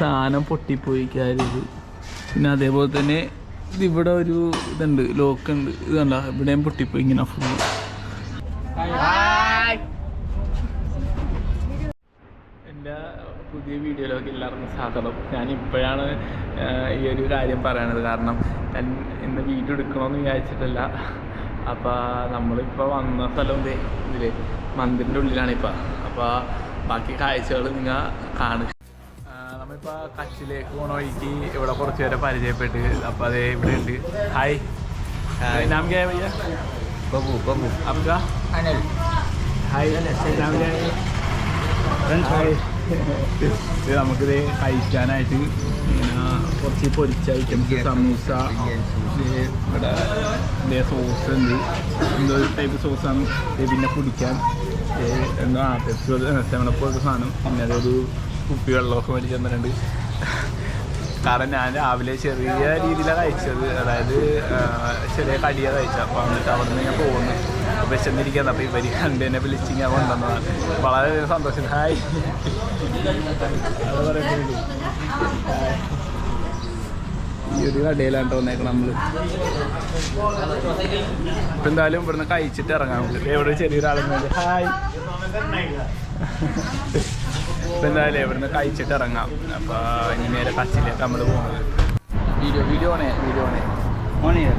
സാധനം പൊട്ടിപ്പോയി കാര്യത് പിന്നെ അതേപോലെ തന്നെ ഇതിവിടെ ഒരു ഇതുണ്ട് ലോക്ക് ഉണ്ട്. ഇത് കണ്ട? ഇവിടെയും പൊട്ടിപ്പോയി ഇങ്ങനെ ഫുള്ള് എന്റെ പുതിയ വീഡിയോയിലൊക്കെ എല്ലാവർക്കും സ്വാഗതം. ഞാൻ ഇപ്പോഴാണ് ഈ ഒരു കാര്യം പറയണത്. കാരണം ഞാൻ ഇന്ന് വീഡിയോ എടുക്കണമെന്ന് വിചാരിച്ചിട്ടില്ല. അപ്പോൾ നമ്മളിപ്പോൾ വന്ന സ്ഥലം ഇതിൽ മന്ദിറിന്റെ ഉള്ളിലാണ് ഇപ്പോൾ അപ്പോൾ ബാക്കി കാഴ്ചകൾ നിങ്ങൾ കാണുക. അപ്പോൾ കച്ചിലേക്ക് പോണ വഴിക്ക് ഇവിടെ കുറച്ച് പേരെ പരിചയപ്പെട്ട് അപ്പോൾ അതേ ഇവിടെ ഉണ്ട്. ഹായ് നാം കേ ഭയ്യ ബബു ബബു അബ്ദ ഹായ് നാം കേ ഹായ് ഇത് നമുക്കിത് കഴിക്കാനായിട്ട് കുറച്ച് പൊരിച്ച ഐറ്റംസ് സമൂസ ഇവിടെ ഇതേ സോസ് ഉണ്ട്. എന്തോ ടൈപ്പ് സോസാണ് പിന്നെ കുടിക്കാൻ. എന്തോ? ആ പെപ്സി നമ്മളെ പോലത്തെ സാധനം. പിന്നെ അതൊരു കുപ്പി വെള്ളമൊക്കെ മേടിച്ച് തന്നിട്ടുണ്ട്. കാരണം ഞാൻ രാവിലെ ചെറിയ രീതിയിലാണ് കഴിച്ചത്. അതായത് ചെറിയ കടിയാണ് കഴിച്ചത്. അപ്പോൾ എന്നിട്ട് അവിടെ നിന്ന് ഞാൻ പോകുന്നു വിശന്നിരിക്കുന്നത് അപ്പോൾ ഇവർ കണ്ട് എന്നെ വിളിച്ച് ഞാൻ കൊണ്ടുവന്നതാണ്. വളരെ സന്തോഷം. ഹായ്. ഈ ഒരു കടയിലാണ് തോന്നേക്കണം നമ്മൾ ഇപ്പം എന്തായാലും ഇവിടുന്ന് കഴിച്ചിട്ട് ഇറങ്ങാം നമുക്ക് എവിടെ ചെറിയൊരാളും ഹായ്. ഇപ്പം എന്തായാലും ഇവിടുന്ന് കഴിച്ചിട്ട് ഇറങ്ങാം. അപ്പോൾ ഇനി നേരെ കച്ചിലേക്ക് നമ്മൾ പോകുന്നത് വീഡിയോ വീഡിയോ ഓണേ വീഡിയോ ഓണേ ഓൺ ചെയ്യാം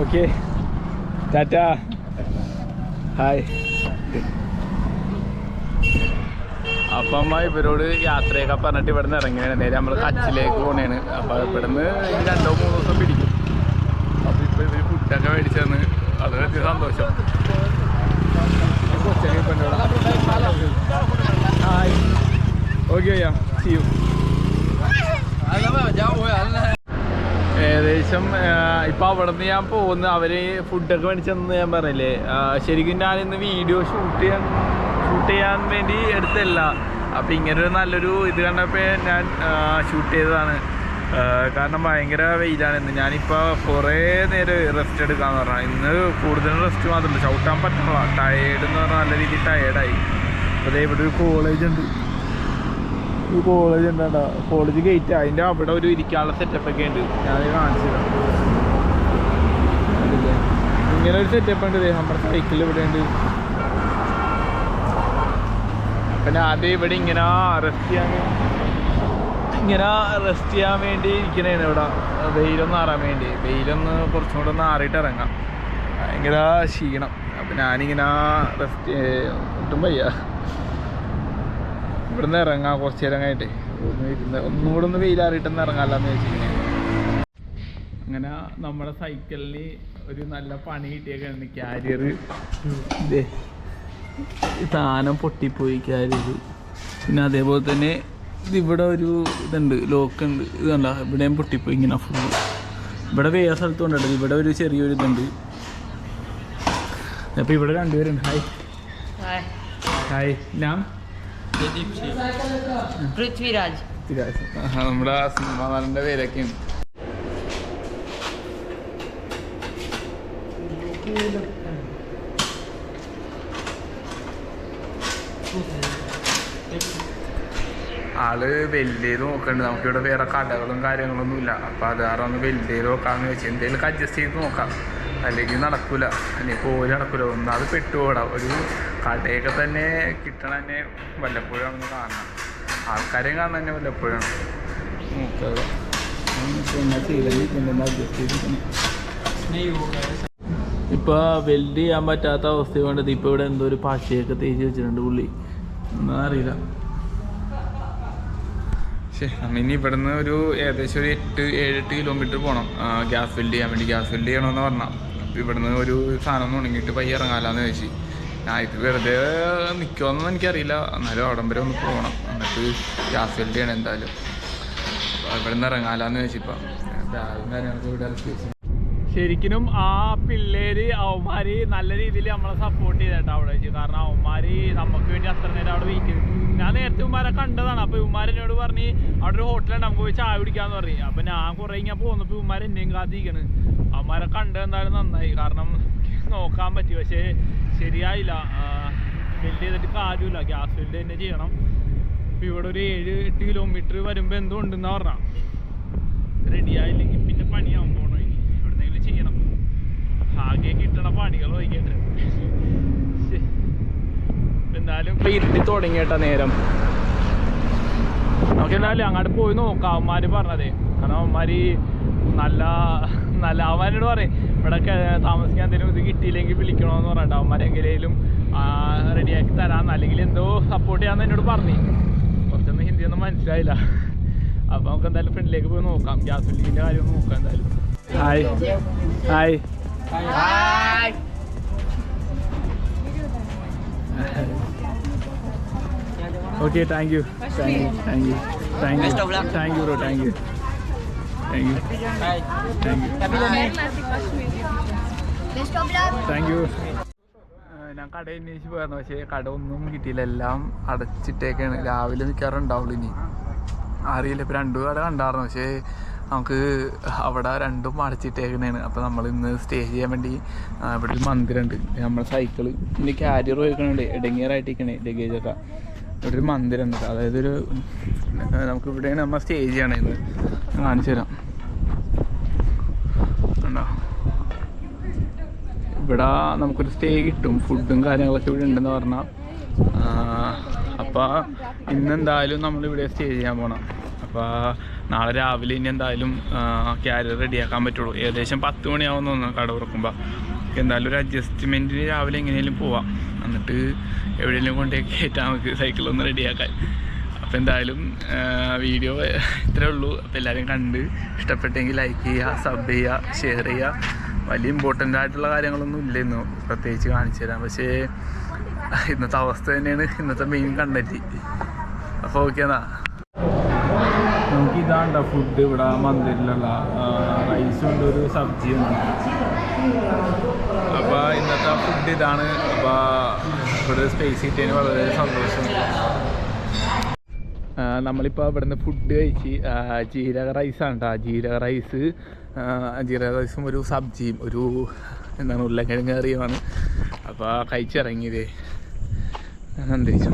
ഓക്കെ ടാറ്റ ഹായ് അപ്പം ഇവരോട് യാത്രയൊക്കെ പറഞ്ഞിട്ട് ഇവിടെ നിന്ന് ഇറങ്ങിയാണ് നേരെ നമ്മൾ കച്ചിലേക്ക് പോണേണ്. അപ്പോൾ ഇവിടുന്ന് രണ്ടോ മൂന്നോ ദിവസം പിടിക്കും. അപ്പോൾ ഇപ്പോൾ ഇവർ ഫുഡൊക്കെ മേടിച്ചാണ് അത് വലിയ സന്തോഷം. ഇപ്പം ഓക്കെ അയ്യാ ഏകദേശം ഇപ്പൊ അവിടെ നിന്ന് ഞാൻ പോകുന്ന അവർ ഫുഡൊക്കെ മേടിച്ചെന്ന് ഞാൻ പറഞ്ഞില്ലേ? ശരിക്കും ഞാൻ ഇന്ന് വീഡിയോ ഷൂട്ട് ചെയ്യാൻ ഷൂട്ട് ചെയ്യാൻ വേണ്ടി എടുത്തല്ല. അപ്പം ഇങ്ങനൊരു നല്ലൊരു ഇത് കണ്ടപ്പോൾ ഞാൻ ഷൂട്ട് ചെയ്തതാണ്. കാരണം ഭയങ്കര വെയിലാണ്. ഇന്ന് ഞാനിപ്പോൾ കുറേ നേരം റെസ്റ്റ് എടുക്കാന്ന് പറഞ്ഞാൽ ഇന്ന് കൂടുതൽ റെസ്റ്റ് മാത്രമല്ല ഷൗട്ടാൻ പറ്റില്ല ടയേർഡ് എന്ന് പറഞ്ഞാൽ നല്ല രീതിയിൽ ടയേർഡായി അപ്പോൾ ദേ ഇവിടെ ഒരു കോളേജ് ഉണ്ട്. ഈ കോളേജ് ഉണ്ടാ കോളേജ് ഗേറ്റ് അതിന്റെ അവിടെ ഒരു ഇരിക്കാനുള്ള സെറ്റപ്പ് ഒക്കെ ഉണ്ട്. ഞാൻ കാണിച്ചു തരാം. ഇങ്ങനെ ഒരു സെറ്റപ്പ് ഉണ്ട് നമ്മുടെ സൈക്കിൾ ഇവിടെ ഉണ്ട്. പിന്നെ ആദ്യം ഇവിടെ ഇങ്ങനെ റെസ്റ്റ് ചെയ്യാൻ ഇങ്ങനെ റെസ്റ്റ് ചെയ്യാൻ വേണ്ടി ഇരിക്കണേണ് ഇവിടെ. വെയിലൊന്ന് ആറാൻ വേണ്ടി. വെയിലൊന്ന് കുറച്ചും കൂടെ ഒന്ന് ആറിയിട്ട് ഇറങ്ങാം. ഭയങ്കര ക്ഷീണം. അപ്പം ഞാനിങ്ങനെ റെസ്റ്റ് ഒട്ടും വയ്യ. ഇവിടുന്ന് ഇറങ്ങാം കുറച്ച് നേരം കഴിഞ്ഞിട്ട്. ഒന്ന് ഇരുന്ന് ഒന്നും കൂടെ ഒന്ന് വെയിലാറിയിട്ടൊന്ന് വെച്ചിങ്ങനെ അങ്ങനെ നമ്മുടെ സൈക്കിളിന് ഒരു നല്ല പണി കിട്ടിയേക്കാണ്. ക്യാരിയർ ഇതേ സാധനം പൊട്ടിപ്പോയി കാര്യത് പിന്നെ അതേപോലെ തന്നെ ഇതിവിടെ ഒരു ഇതുണ്ട് ലോക്കുണ്ട്. ഇത് കണ്ട? ഇവിടെയും പൊട്ടിപ്പോയി ഇങ്ങനെ ഫുള്ള് ഇവിടെ വേറെ സ്ഥലത്തും ഉണ്ടല്ലോ ഇവിടെ ഒരു ചെറിയൊരു ഇതുണ്ട്. അപ്പോൾ ഇവിടെ രണ്ടുപേരുണ്ട്. ഹായ് ഹായ് നാം പൃഥ്വിരാജ്. നമ്മുടെ സിനിമാ നടന്റെ പേരൊക്കെയാണ്. Thank ആൾ വലിയത് നോക്കണ്ട്. നമുക്കിവിടെ വേറെ കടകളും കാര്യങ്ങളൊന്നും ഇല്ല അപ്പോൾ അത് കാരണം ഒന്ന് വലിയ നോക്കാമെന്ന് വെച്ചാൽ എന്തെങ്കിലും അഡ്ജസ്റ്റ് ചെയ്ത് നോക്കാം. അല്ലെങ്കിൽ നടക്കൂല. അല്ലെങ്കിൽ ഒരു നടക്കൂല. ഒന്നാമത് പെട്ടുപോടാം ഒരു കടയൊക്കെ തന്നെ കിട്ടണ തന്നെ വല്ലപ്പോഴും കാണണം. ആൾക്കാരെയും കാണണം. തന്നെ വല്ലപ്പോഴാണ് നോക്കുക ഇപ്പൊ വെൽഡ് ചെയ്യാൻ പറ്റാത്ത അവസ്ഥ കൊണ്ടത് ഇപ്പൊ ഇവിടെ എന്തോ ഒരു പാശയൊക്കെ തേച്ച് വെച്ചിട്ടുണ്ട് പുള്ളി. എന്നാ അറിയില്ല ശരി ഇനി ഇവിടുന്ന് ഒരു ഏകദേശം ഒരു എട്ട് ഏഴ് എട്ട് കിലോമീറ്റർ പോകണം ഗ്യാസ് ഫില്ല് ചെയ്യാൻ വേണ്ടി ഗ്യാസ് ഫില്ല് ചെയ്യണമെന്ന് പറഞ്ഞാൽ അപ്പോൾ ഇവിടുന്ന് ഒരു സാധനം ഒന്ന് ഉണങ്ങിയിട്ട് പയ്യ ഇറങ്ങാലാന്ന് ചോദിച്ചു ഞാൻ ഇത് വെറുതെ നിൽക്കുമെന്നൊന്നും എനിക്കറിയില്ല. എന്നാലും അവിടം ഒന്ന് പോകണം എന്നിട്ട് ഗ്യാസ് ഫില്ല് ചെയ്യണം എന്തായാലും. ഇവിടുന്ന് ഇറങ്ങാലാന്ന് ചോദിച്ചിപ്പോൾ ബാഗും കാര്യങ്ങളൊക്കെ ഇവിടെ ശരിക്കും ആ പിള്ളേര് അവന്മാര് നല്ല രീതിയിൽ നമ്മളെ സപ്പോർട്ട് ചെയ്തിട്ട് അവിടെ വെച്ച്. കാരണം അവന്മാര് നമുക്ക് വേണ്ടി അത്ര നേരം അവിടെ വെയിറ്റ് ഞാൻ നേരത്തെ ഉമ്മാരെ കണ്ടതാണ്. അപ്പൊ ഉമ്മാർ എന്നോട് പറഞ്ഞ് അവിടെ ഒരു ഹോട്ടലുണ്ട് നമുക്ക് പോയി ചായ കുടിക്കാന്ന് പറഞ്ഞു. അപ്പൊ ഞാൻ കുറെ ഇങ്ങനെ പോന്നപ്പോ ഉമ്മാർ എന്നെയും കാത്തിരിക്കണ്. അവന്മാരെ കണ്ടത് എന്തായാലും നന്നായി. കാരണം നോക്കാൻ പറ്റി. പക്ഷേ ശരിയായില്ല. ബിൽഡ് ചെയ്തിട്ട് കാര്യമില്ല. ഗ്യാസ് ബിൽഡ് തന്നെ ചെയ്യണം. ഇപ്പൊ ഇവിടെ ഒരു ഏഴ് എട്ട് കിലോമീറ്റർ വരുമ്പോ എന്തോ ഉണ്ടെന്നാ പറഞ്ഞ. റെഡി ആയില്ലെങ്കിൽ പിന്നെ പണിയാവും പോണോ ഇനി എവിടെന്നെങ്കിലും ചെയ്യണം ആകെ കിട്ടണ പണികൾ വൈകിട്ട് എന്തായാലും ഇപ്പൊ ഇരുട്ടി തുടങ്ങിയിട്ട നേരം. നമുക്ക് എന്തായാലും അങ്ങോട്ട് പോയി നോക്കാം. അവന്മാര് പറഞ്ഞതേ. കാരണം അവന്മാര് നല്ല നല്ല അവന്മാരോട് പറയും ഇവിടെ താമസിക്കാൻ എന്തെങ്കിലും ഇത് കിട്ടിയില്ലെങ്കിൽ വിളിക്കണമെന്ന് പറഞ്ഞിട്ട് അവന്മാരെങ്കിലും റെഡിയാക്കി തരാമെന്ന് അല്ലെങ്കിൽ എന്തോ സപ്പോർട്ട് ചെയ്യാന്ന് എന്നോട് പറഞ്ഞു. കുറച്ചൊന്നും ഹിന്ദിയൊന്നും മനസ്സിലായില്ല. അപ്പൊ നമുക്ക് എന്തായാലും ഫ്രണ്ടിലേക്ക് പോയി നോക്കാം. ഗ്യാസ് ബില്ലിന്റെ കാര്യം നോക്കാം എന്തായാലും. Hi. Hi. Okay thank you thank you thank you thank you. Thank you bro thank you thank you thank you. Thank you ഞാൻ കട അന്വേഷിച്ച് പോയിരുന്നു പക്ഷേ കട ഒന്നും കിട്ടിയില്ല. എല്ലാം അടച്ചിട്ടേക്കാണ്. രാവിലെ മിക്കവാറുണ്ടാവുള്ളൂ ഇനി. അറിയില്ല ഇപ്പം രണ്ടു കട കണ്ടായിരുന്നു. പക്ഷേ നമുക്ക് അവിടെ രണ്ടും അടച്ചിട്ടേക്കുന്നതാണ്. അപ്പോൾ നമ്മൾ ഇന്ന് സ്റ്റേ ചെയ്യാൻ വേണ്ടി ഇവിടെ ഒരു മന്ദിരമുണ്ട് നമ്മൾ സൈക്കിൾ ഇനി ക്യാരിയർ പോയിക്കണുണ്ട്. ഇടങ്ങിയറായിട്ടിരിക്കണേ. ലഗേജൊക്കെ ഇവിടെ ഒരു മന്ദിരമുണ്ട്. അതായത് ഒരു നമുക്ക് ഇവിടെയാണ് നമ്മ സ്റ്റേജ് ആണ് ഞാൻ കാണിച്ചു തരാം. കണ്ടോ? ഇവിടെ നമുക്കൊരു സ്റ്റേ കിട്ടും. ഫുഡും കാര്യങ്ങളൊക്കെ ഇവിടെ ഉണ്ടെന്ന് പറഞ്ഞാൽ അപ്പോൾ ഇന്ന് എന്തായാലും നമ്മൾ ഇവിടെ സ്റ്റേ ചെയ്യാൻ പോകണം അപ്പോൾ നാളെ രാവിലെ ഇനി എന്തായാലും ക്യാരിയർ റെഡിയാക്കാൻ പറ്റുള്ളൂ. ഏകദേശം പത്ത് മണിയാവും കട തുറക്കുമ്പോൾ എന്തായാലും ഒരു അഡ്ജസ്റ്റ്മെന്റിന് രാവിലെ എങ്ങനെയും പോവാം. എന്നിട്ട് എവിടെയെങ്കിലും കൊണ്ടേ കയറ്റാം നമുക്ക് സൈക്കിളൊന്ന് റെഡിയാക്കാൻ അപ്പോൾ എന്തായാലും വീഡിയോ ഇത്രേ ഉള്ളൂ. അപ്പോൾ എല്ലാവരും കണ്ട് ഇഷ്ടപ്പെട്ടെങ്കിൽ ലൈക്ക് ചെയ്യുക സബ് ചെയ്യുക ഷെയർ ചെയ്യുക. വലിയ ഇമ്പോർട്ടന്റ് ആയിട്ടുള്ള കാര്യങ്ങളൊന്നും ഇല്ല ഇന്ന് പ്രത്യേകിച്ച് കാണിച്ചു തരാം. പക്ഷേ ഇന്നത്തെ അവസ്ഥ തന്നെയാണ് ഇന്നത്തെ മെയിൻ കണ്ടന്റ് അപ്പോൾ ഓക്കെ എന്നാ. നമുക്ക് ഫുഡ് ഇവിടെ മന്ദിരിലുള്ള റൈസും ഉണ്ട് ഒരു സബ്ജിയും ഉണ്ട് അപ്പോൾ ഇന്നത്തെ ഫുഡ് ഇതാണ്. അപ്പോൾ ഇവിടെ സ്പേസ് കിട്ടിയതിന് വളരെ സന്തോഷം. നമ്മളിപ്പോൾ ഇവിടുന്ന് ഫുഡ് കഴിച്ച് ജീരക റൈസാണ് കേട്ടോ ജീരക റൈസ് ജീരക റൈസും ഒരു സബ്ജിയും ഒരു എന്താണ് ഉരുളക്കിഴങ്ങ് കറിയുമാണ്. അപ്പോൾ കഴിച്ചിറങ്ങിയതേ. ഞാൻ അന്തരിച്ചു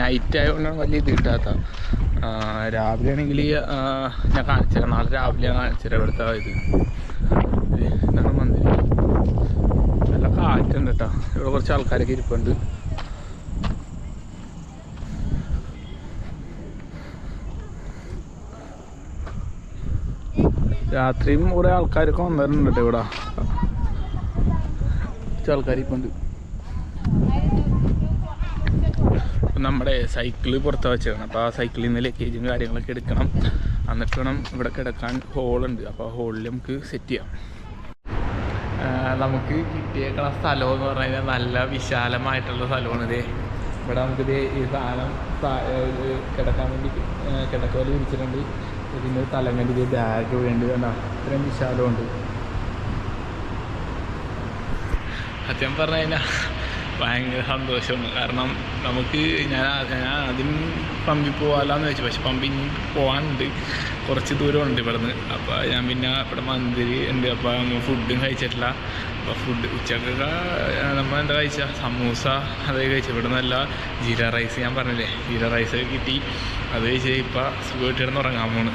നൈറ്റ് ആയതുകൊണ്ടാണ് വലിയ ഇത് കിട്ടാത്ത. രാവിലെ ആണെങ്കിൽ ഞാൻ കാണിച്ചുതരാം നാളെ രാവിലെ ഞാൻ കാണിച്ചുതരാം ഇവിടുത്തെ ഇത്. ഇതാണ് മന്ദിരം നല്ല കാറ്റുണ്ട് കേട്ടോ ഇവിടെ കുറച്ച് ആൾക്കാരൊക്കെ ഇരിപ്പുണ്ട്. രാത്രിയും കുറെ ആൾക്കാരൊക്കെ വന്നിട്ടുണ്ട് ഇവിടെ. കുറച്ച് ആൾക്കാർ ഇപ്പം നമ്മുടെ സൈക്കിൾ പുറത്ത് വെച്ചേക്കണം അപ്പോൾ ആ സൈക്കിളിൽ നിന്ന് ലഗേജും കാര്യങ്ങളൊക്കെ എടുക്കണം. എന്നിട്ട് വേണം ഇവിടെ കിടക്കാൻ ഹോളുണ്ട് അപ്പോൾ ആ ഹോളിൽ നമുക്ക് സെറ്റ് ചെയ്യാം. നമുക്ക് കിട്ടിയേക്കണ സ്ഥലം എന്ന് പറഞ്ഞു നല്ല വിശാലമായിട്ടുള്ള സ്ഥലമാണ് ഇതേ ഇവിടെ നമുക്ക് നമുക്കിത് ഈ സാധനം കിടക്കാൻ വേണ്ടി കിടക്കോൽ വിരിച്ചിട്ടുണ്ട് ഇതിന്റെ തലങ്ങന്റെ ഇത് ബാഗ് വേണ്ടി വേണ്ട അത്രയും വിശാലമുണ്ട്. സത്യം പറഞ്ഞു കഴിഞ്ഞാൽ ഭയങ്കര സന്തോഷമാണ്. കാരണം നമുക്ക് ഞാൻ ഞാൻ ആദ്യം പമ്പിൽ പോകാമെന്ന് വെച്ചു പക്ഷെ പമ്പിൽ പോകാനുണ്ട് കുറച്ച് ദൂരമുണ്ട് ഇവിടുന്ന്. അപ്പോൾ ഞാൻ പിന്നെ ഇവിടെ മന്തിരി ഉണ്ട്. അപ്പോൾ നമ്മൾ ഫുഡും കഴിച്ചിട്ടില്ല. അപ്പോൾ ഫുഡ് ഉച്ചക്കൊക്കെ നമ്മൾ എന്താ കഴിച്ച? സമൂസ അതൊക്കെ കഴിച്ചു. ഇവിടെ നല്ല ജീര റൈസ് ഞാൻ പറഞ്ഞില്ലേ? ജീര റൈസ് കിട്ടി. അത് കഴിച്ച് ഇപ്പോൾ സുഖമായിട്ട് കിടന്ന് ഉറങ്ങാൻ പോണ്.